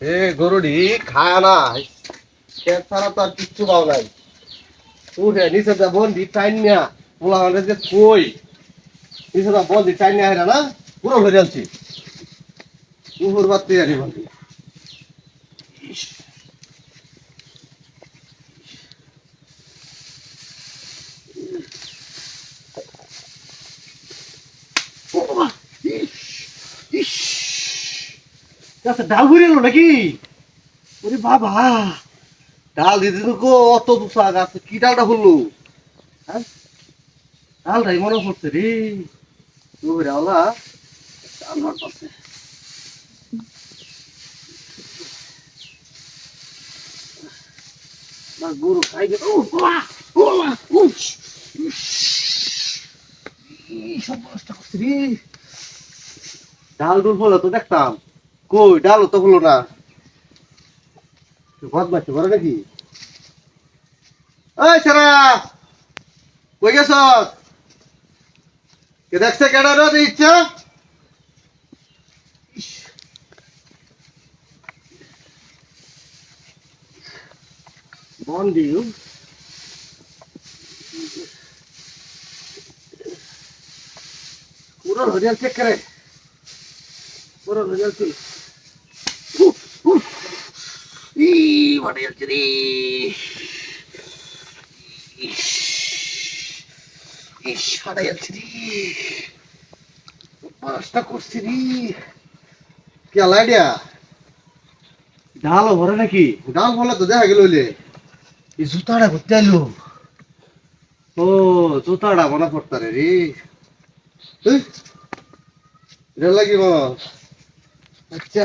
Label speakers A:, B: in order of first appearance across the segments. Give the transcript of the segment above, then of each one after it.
A: এ গরুডি, খায় না। খেত ছাড়া তো আর কিচ্ছু পাও নাই। উঠে, নিচে যা বন্দি, টাইন নিয়া পোলা মানে যে কই? নিচে যা বন্দি, টাইন নিয়া না, পুরো ধরে আনছি। উহুর বাদ তৈরি বন্দি
B: আচ্ছা ডাল নাকি? ওরে বাবা,
A: ডাল গো, অত কি ডালটা হ্যাঁ? ডালটাই পড়ছে রে। ডাল না, গরু খাই করছে রে। ডাল ডুল হলো তো দেখতাম। কই ডালও তো হলো না। বদমাইশি করে নাকি? ওই সারা কই গেছ? কে দেখছে কেডা রে ইচ্ছা? বন্দি পুরো হরিয়াল চেক করে পুরো হরিয়াল চেক ই হরিয়াল চেক ইস হারাই যাচ্ছে রে পাঁচটা করছি রে কি আলাইডিয়া
B: ডালও ভরে নাকি
A: ডাল বলে তো দেখা গেল হইলে এই জুতাটা করতে আইলো ও জুতাটা মনে পড়তারে রে এটা লাগিব আচ্ছা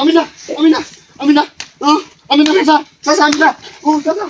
B: আমি না আমি না আমি না আমি না চাচা আমি না ও চাচা